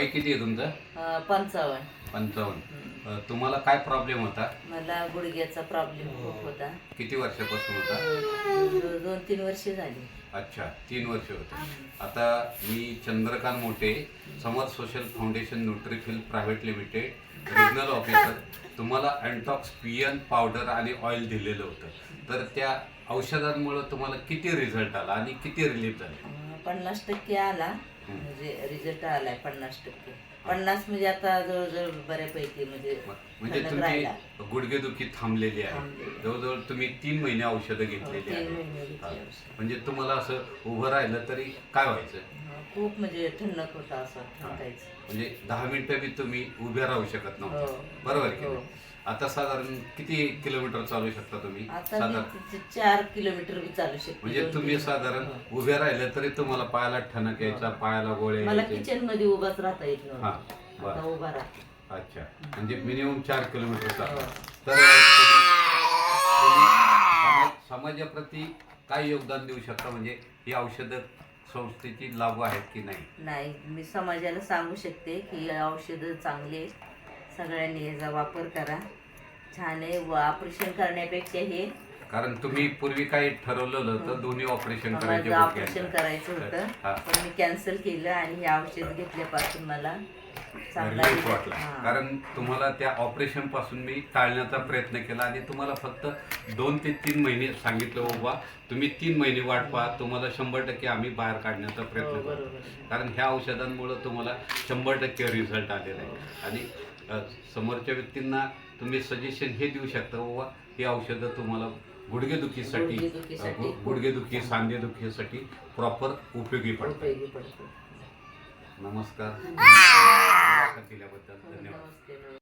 वय किती आहे तुमचं? अं, पंचावन्न. पंचावन्न. तुम्हाला काय प्रॉब्लेम होता? मला गुडघ्याचा प्रॉब्लेम खूप होता. किती वर्षापासून होता? अं, दोन तीन वर्ष झाली. अच्छा तीन वर्ष होते. आता मी Chandrakant Mothe Samar social foundation Nutrifil private limited regional officer तुम्हाला अँटॉक्स पियन पावडर आणि ऑइल दिलेलं होतं. तर त्या औषधांमुळे तुम्हाला किती रिझल्ट आला आणि किती रिलीफ झाले? अं, पन्नास टक्के आला. म्हणजे रिझल्ट आलाय पन्नास टक्के पन्नास म्हणजे आता जवळजवळ बऱ्यापैकी म्हणजे म्हणजे फरक राहिला. तुमची गुडघेदुखी थांबलेली आहे थांबलेली. जवळजवळ तुम्ही तीन महिने औषधं हो, घेतलेली तीन आहे घेतली हा. औषधं. म्हणजे तुम्हाला असं उभं राहिलं तरी काय व्हायचं खूप म्हणजे थंडक होता असं म्हणजे दहा मिनिटं बी तुम्ही उभे राहू शकत हो. नव्हते बरोबर आहे की हो. नाही? आता साधारण किती किलोमीटर चालू शकता तुम्ही आता मी साधारण तिथे चार किलोमीटर बी चालू शकते म्हणजे दोन तुम्ही किलोमीटर. साधारण हो. उभे राहिले तरी तुम्हाला पायाला ठणक यायचा पायाला गोळे मला यायचे. किचनमध्ये उभाच राहता येत हा, नव्हतं बरं. उभा राहते अच्छा म्हणजे मिनिमम चार किलोमीटर चालू. तर तुम्ही- तुम्ही समाज- समाजाप्रती काय योगदान देऊ शकता म्हणजे ही औषधं संस्थेची लागू आहेत की नाही? नाही मी समाजाला सांगू शकते की औषधं चांगली आहेत. सगळ्यांनी याचा वापर करा. छान आहे. व ऑपरेशन करण्यापेक्षा हे कारण तुम्ही पूर्वी काही ठरवलेलं होतं दोन्ही ऑपरेशन करायचे ऑपरेशन. करायचं होतं हा. पण मी कॅन्सल केलं आणि हे औषध घेतल्यापासून मला चांगला रिलीफ result- वाटला. हा. कारण तुम्हाला त्या ऑपरेशनपासून मी टाळण्याचा प्रयत्न केला आणि तुम्हाला फक्त दोन ते तीन महिने सांगितलं बाबा तुम्ही तीन महिने वाट पहा तुम्हाला शंभर टक्के आम्ही बाहेर काढण्याचा हो, प्रयत्न करतो. बरोबर. कारण ह्या औषधांमुळे तुम्हाला शंभर टक्के रिझल्ट आलेला आहे. आणि अ, समोरच्या व्यक्तींना तुम्ही सजेशन हे देऊ शकता बाबा ही औषधं तुम्हाला गुडघेदुखीसाठी गुडघेदुखीसाठी. अ, गु- गुडघेदुखी सांधेदुखीसाठी प्रॉपर उपयोगी पडतात. उपयोगी पडतो नमस्कार. दिल्याबद्दल धन्यवाद. नमस्ते नमस्ते.